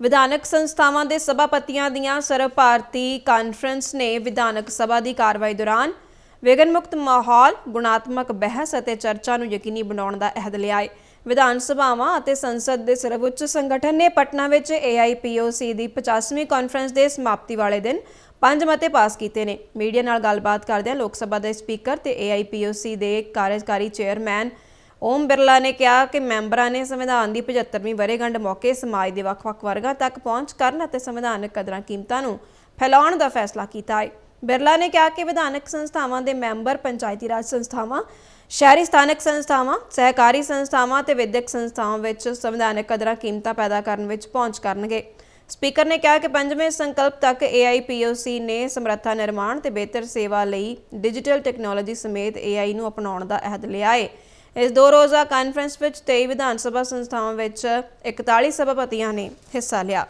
ਵਿਧਾਨਕ ਸੰਸਥਾਵਾਂ ਦੇ ਸਭਾਪਤੀਆਂ ਦੀਆਂ ਸਰਵ ਭਾਰਤੀ ਕਾਨਫਰੰਸ ਨੇ ਵਿਧਾਨਕ ਸਭਾ ਦੀ ਕਾਰਵਾਈ ਦੌਰਾਨ ਵਿਘਨ ਮੁਕਤ ਮਾਹੌਲ, ਗੁਣਾਤਮਕ ਬਹਿਸ ਅਤੇ ਚਰਚਾ ਨੂੰ ਯਕੀਨੀ ਬਣਾਉਣ ਦਾ ਅਹਿਦ ਲਿਆ ਹੈ। ਵਿਧਾਨ ਸਭਾਵਾਂ ਅਤੇ ਸੰਸਦ ਦੇ ਸਰਵਉੱਚ ਸੰਗਠਨ ਨੇ ਪਟਨਾ ਵਿੱਚ AIPOC ਦੀ 50ਵੀਂ ਕਾਨਫਰੰਸ ਦੇ ਸਮਾਪਤੀ ਵਾਲੇ ਦਿਨ ਪੰਜ ਮਤੇ ਪਾਸ ਕੀਤੇ ਨੇ। ਮੀਡੀਆ ਨਾਲ ਗੱਲਬਾਤ ਕਰਦਿਆਂ ਲੋਕ ਸਭਾ ਦੇ ਸਪੀਕਰ ਤੇ AIPOC ਦੇ ਕਾਰਜਕਾਰੀ ਚੇਅਰਮੈਨ ਓਮ ਬਿਰਲਾ ਨੇ ਕਿਹਾ ਕਿ ਮੈਂਬਰਾਂ ਨੇ ਸੰਵਿਧਾਨ ਦੀ 75ਵੀਂ ਵਰ੍ਹੇਗੰਢ ਮੌਕੇ ਸਮਾਜ ਦੇ ਵੱਖ-ਵੱਖ ਵਰਗਾਂ ਤੱਕ ਪਹੁੰਚ ਕਰਨ ਅਤੇ ਸੰਵਿਧਾਨਕ ਕਦਰਾਂ ਕੀਮਤਾਂ ਨੂੰ ਫੈਲਾਉਣ ਦਾ ਫੈਸਲਾ ਕੀਤਾ ਹੈ। ਬਿਰਲਾ ਨੇ ਕਿਹਾ ਕਿ ਵਿਧਾਨਕ ਸੰਸਥਾਵਾਂ ਦੇ ਮੈਂਬਰ, ਪੰਚਾਇਤੀ ਰਾਜ ਸੰਸਥਾਵਾਂ, ਸ਼ਹਿਰੀ ਸਥਾਨਕ ਸੰਸਥਾਵਾਂ, ਸਹਿਕਾਰੀ ਸੰਸਥਾਵਾਂ ਤੇ ਵਿਦਿਅਕ ਸੰਸਥਾਵਾਂ ਵਿੱਚ ਸੰਵਿਧਾਨਕ ਕਦਰਾਂ ਕੀਮਤਾਂ ਪੈਦਾ ਕਰਨ ਵਿੱਚ ਪਹੁੰਚ ਕਰਨਗੇ। ਸਪੀਕਰ ਨੇ ਕਿਹਾ ਕਿ ਪੰਜਵੇਂ ਸੰਕਲਪ ਤੱਕ AIPOC ਨੇ ਸਮਰੱਥਾ ਨਿਰਮਾਣ ਤੇ ਬਿਹਤਰ ਸੇਵਾ ਲਈ ਡਿਜੀਟਲ ਟੈਕਨੋਲੋਜੀ ਸਮੇਤ AI ਨੂੰ ਅਪਣਾਉਣ ਦਾ ਅਹਿਦ ਲਿਆ ਹੈ। ਇਸ ਦੋ ਰੋਜ਼ਾ ਕਾਨਫਰੰਸ ਵਿੱਚ 23 ਵਿਧਾਨ ਸਭਾ ਸੰਸਥਾਵਾਂ ਵਿੱਚ 41 ਸਭਾਪਤੀਆਂ ਨੇ ਹਿੱਸਾ ਲਿਆ।